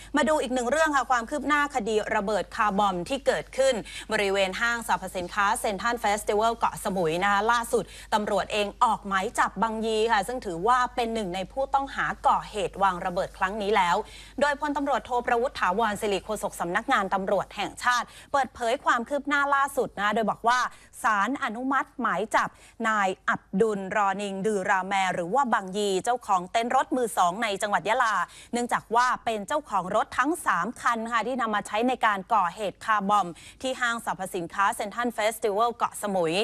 ๆ มาดูอีกหนึ่งเรื่องค่ะความคืบหน้าคดีระเบิดคาร์บอมที่เกิดขึ้น บริเวณห้างสรรพสินค้าเซ็นทรัลเฟสติวัลเกาะสมุยนะคะล่าสุดตำรวจเองออกหมายจับบางยีค่ะ ซึ่งถือว่าเป็นหนึ่งในผู้ต้องหาก่อเหตุวางระเบิดครั้งนี้แล้ว โดยพลตำรวจโทประวุฒิถาวรศิริโฆษกสำนักงานตำรวจแห่งชาติ เปิดเผยความคืบหน้าล่าสุดนะโดยบอกว่าศาลอนุมัติหมายจับนายอับดุลรอนิงดือราแม หรือว่าบางยีเจ้าของเต็นท์รถมือสองในจังหวัดยะลา เนื่องจากว่าเป็นเจ้าของของรถทั้ง 3 คันค่ะที่นำมาใช้ในการก่อเหตุคาร์บอม ที่ห้างสรรพสินค้าเซ็นทรัลเฟสติวัลเกาะสมุย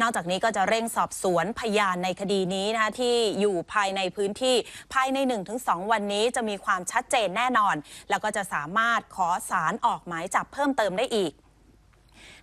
นอกจากนี้ก็จะเร่งสอบสวนพยานในคดีนี้นะคะที่อยู่ภายในพื้นที่ภายใน 1-2 วันนี้จะมีความชัดเจนแน่นอน แล้วก็จะสามารถขอสารออกหมายจับเพิ่มเติมได้อีก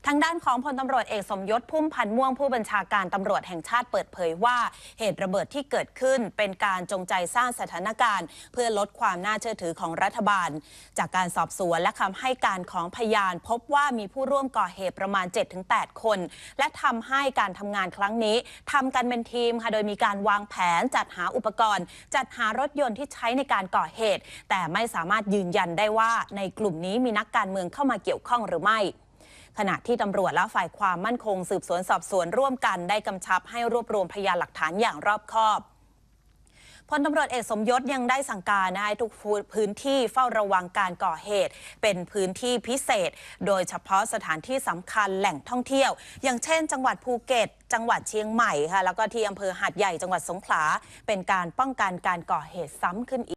ทางด้านของพลตำรวจเอกสมยศพุ่มพันธ์ม่วงผู้บัญชาการตำรวจแห่งชาติเปิดเผยว่า เหตุระเบิดที่เกิดขึ้นเป็นการจงใจสร้างสถานการณ์ เพื่อลดความน่าเชื่อถือของรัฐบาล จากการสอบสวนและคำให้การของพยาน พบว่ามีผู้ร่วมก่อเหตุประมาณ 7-8 คน และทำให้การทำงานครั้งนี้ทำกันเป็นทีมค่ะโดยมีการวางแผนจัดหาอุปกรณ์ จัดหารถยนต์ที่ใช้ในการก่อเหตุ แต่ไม่สามารถยืนยันได้ว่าในกลุ่มนี้มีนักการเมืองเข้ามาเกี่ยวข้องหรือไม่ ขณะที่ตำรวจและฝ่ายความมั่นคงสืบสวนสอบสวนร่วมกันได้กำชับให้รวบรวมพยานหลักฐานอย่างรอบคอบพลตำรวจเอกสมยศยังได้สั่งการให้ทุกพื้นที่เฝ้าระวังการก่อเหตุ เป็นพื้นที่พิเศษ โดยเฉพาะสถานที่สำคัญแหล่งท่องเที่ยว อย่างเช่น จังหวัดภูเก็ต จังหวัดเชียงใหม่ค่ะแล้วก็ที่อำเภอหาดใหญ่จังหวัดสงขลาเป็นการป้องกันการก่อเหตุซ้ำขึ้นอีก